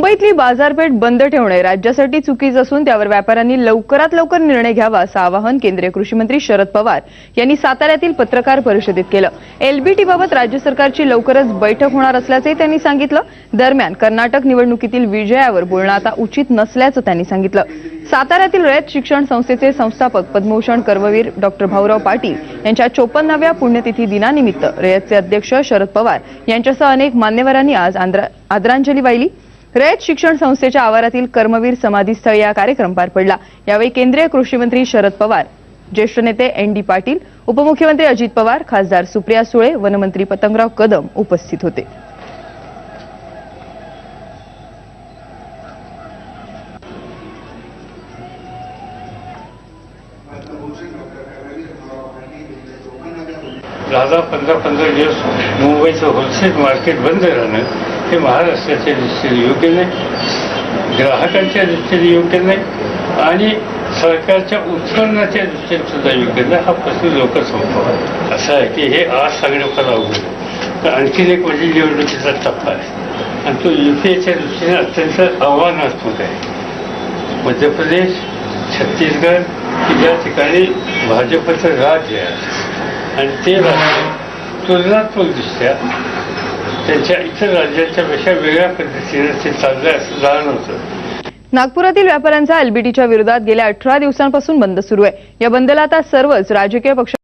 मुंबईतली बाजारपेठ बंद ठेवणे राज्यासाठी चुकीचं असून त्यावर व्यापाऱ्यांनी लवकरात लवकर निर्णय घ्यावा असं आवाहन केंद्रीय कृषीमंत्री शरद पवार यांनी साताऱ्यातील पत्रकार परिषदेत केलं. एलबीटीबाबत राज्य सरकारची लवकरच बैठक होणार असल्याचंही त्यांनी सांगितलं. दरम्यान कर्नाटक निवडणुकीतील विजयावर बोलणं आता उचित नसल्याचं त्यांनी सांगितलं. साताऱ्यातील रयत शिक्षण संस्थेचे संस्थापक पद्मभूषण कर्मवीर डॉक्टर भाऊराव पाटील यांच्या चोपन्नाव्या पुण्यतिथी दिनानिमित्त रयतचे अध्यक्ष शरद पवार यांच्यासह अनेक मान्यवरांनी आज आदरांजली वाहिली. रयत शिक्षण संस्थेच्या आवारातील कर्मवीर समाधीस्थळ या कार्यक्रम पार पडला. यावेळी केंद्रीय कृषी मंत्री शरद पवार ज्येष्ठ नेते एन डी पाटील उपमुख्यमंत्री अजित पवार खासदार सुप्रिया सुळे वनमंत्री पतंगराव कदम उपस्थित होते. दहा दहा पंधरा पंधरा दिवस मुंबईचं होलसेल मार्केट बंद राहणं हे महाराष्ट्राच्या दृष्टीने योग्य नाही. ग्राहकांच्या दृष्टीने योग्य नाही आणि सरकारच्या उत्पन्नाच्या दृष्टीने सुद्धा योग्य नाही. हा प्रश्न लवकर संपवा असं आहे की हे आज सगळं फार अवघड तर आणखीन एक म्हणजे निवडणुकीचा टप्पा आहे. आणि तो यू पी एच्या दृष्टीने अत्यंत आव्हानात्मक आहे. मध्य प्रदेश छत्तीसगड की ज्या ठिकाणी भाजपचं राज्य आहे आणि ते राज्य तुलनात्मकदृष्ट्या त्यांच्या इतर राज्यांच्या पेक्षा वेगळ्या पद्धतीने ते चाललंय असं जाणवतं नागपुरातील व्यापाऱ्यांचा एलबीटीच्या विरोधात गेल्या अठरा दिवसांपासून बंद सुरू आहे. या बंदला आता सर्वच राजकीय पक्ष